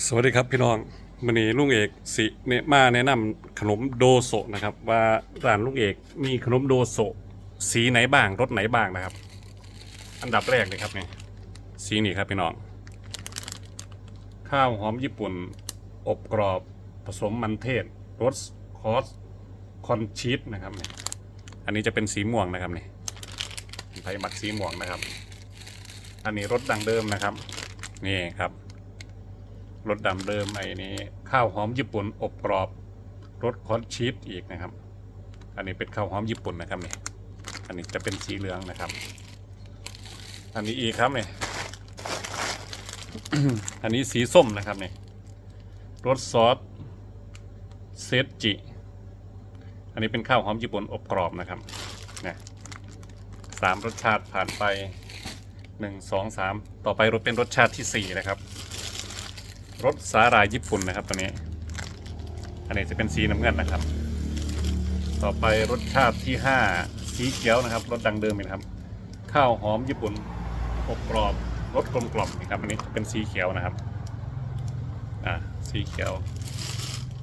สวัสดีครับพี่น้องวันนี้ลุงเอกสิเนี่ยมาแนะนำขนมโดโซนะครับ ว่าร้านลุงเอกมีขนมโดโซสีไหนบ้างรสไหนบ้างนะครับ อันดับแรกเลยครับเนี่ยสีนี้ครับพี่น้อง ข้าวหอมญี่ปุ่น อบกรอบผสมมันเทศรสคอสคอนชีสนะครับเนี่ยอันนี้จะเป็นสีม่วงนะครับเนี่ยไทยหมักสีม่วงนะครับ อันนี้รสดังเดิมนะครับ นี่ครับ รสดำเดิมไอ้นี้ข้าวหอมญี่ปุ่นอบกรอบรสคอนชีสอีกนะครับ อันนี้เป็นข้าวหอมญี่ปุ่นนะครับนี่อันนี้จะเป็นสีเหลืองนะครับ อันนี้อีกครับเนี่ยอันนี้สีส้มนะครับเนี่ยรสซอสเซจิ อันนี้เป็นข้าวหอมญี่ปุ่นอบกรอบนะครับเนี่ยสามรสชาติผ่านไปหนึ่งสองสามต่อไปรสเป็นรสชาติที่สี่นะครับ รสสาหร่ายญี่ปุ่นนะครับตัวนี้ อันนี้จะเป็นสีน้ำเงินนะครับ ต่อไปรสชาติที่ห้าสีเขียวนะครับรสดังเดิมนะครับ ข้าวหอมญี่ปุ่นอบกรอบรสกลมกล่อมนะครับ อันนี้เป็นสีเขียวนะครับ อ่าสีเขียว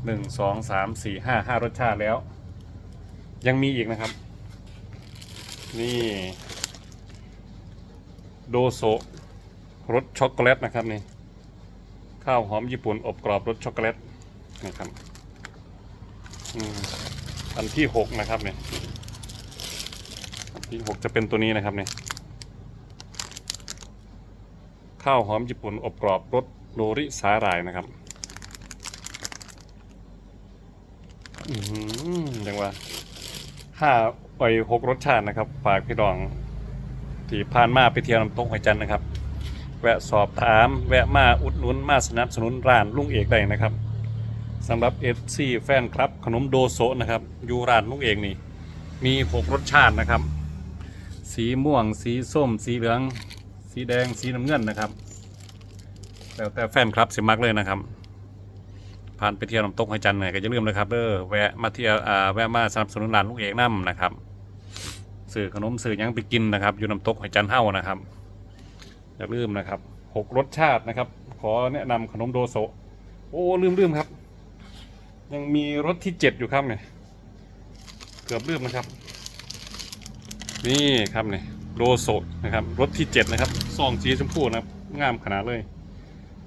หนึ่งสองสามสี่ห้าห้ารสชาติแล้ว ยังมีอีกนะครับ นี่ โดโซรสช็อกโกแลตนะครับนี่ ข้าวหอมญี่ปุ่นอบกรอบรสช็อกโกแลตนะครับอืมอันที่หกนะครับเนี่ยอันที่หกจะเป็นตัวนี้นะครับเนี่ยข้าวหอมญี่ปุ่นอบกรอบรสโนริสาหร่ายนะครับอือหือยังว่าห้าไอหกรสชาตินะครับฝากพี่รองที่ผ่านมาไปเที่ยวน้ำตกหอยจันทร์นะครับ แวะสอบถาม แวะมาอุดหนุนมาสนับสนุนร้านลุงเอกได้นะครับสำหรับ FC แฟนครับ ขนมโดโซนะครับอยู่ร้านลุงเอกนี่ มีหกรสชาตินะครับ สีม่วง สีส้ม สีเหลือง สีแดงสีน้ำเงินนะครับแล้วแต่แฟนครับสิมักเลยนะครับผ่านไปเที่ยวน้ำตกหอยจันทร์เนี่ยก็อย่าลืมนะครับเด้อแวะมาเที่ยวอ่าแวะมาสนับสนุนร้านลุงเอกน้ำนะครับสื่อขนมสื่อยังไปกินนะครับ อยู่น้ำตกหอยจันทร์เฮ้านะครับ อย่าลืมนะครับหกรสชาตินะครับ ขอแนะนำขนมโดโซโอ้ลืมลืมครับ ยังมีรสที่เจ็ดอยู่ครับเนี่ยเกือบลืมนะครับ นี่ครับเนี่ยโดโซนะครับรสที่เจ็ดนะครับซองสีชมพูนะครับงามขนาดเลย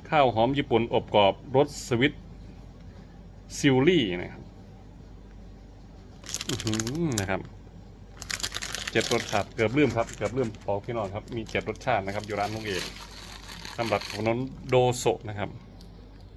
ข้าวหอมญี่ปุ่นอบกรอบรสสวิตซิลลี่นะครับอือนะครับ เจ็ดรสครับเกือบลืมครับเกือบลืมบอกพี่น้องครับ มีเจ็ดรสชาตินะครับ อยู่ร้านลุงเอกสำหรับขนมโดโซนะครับ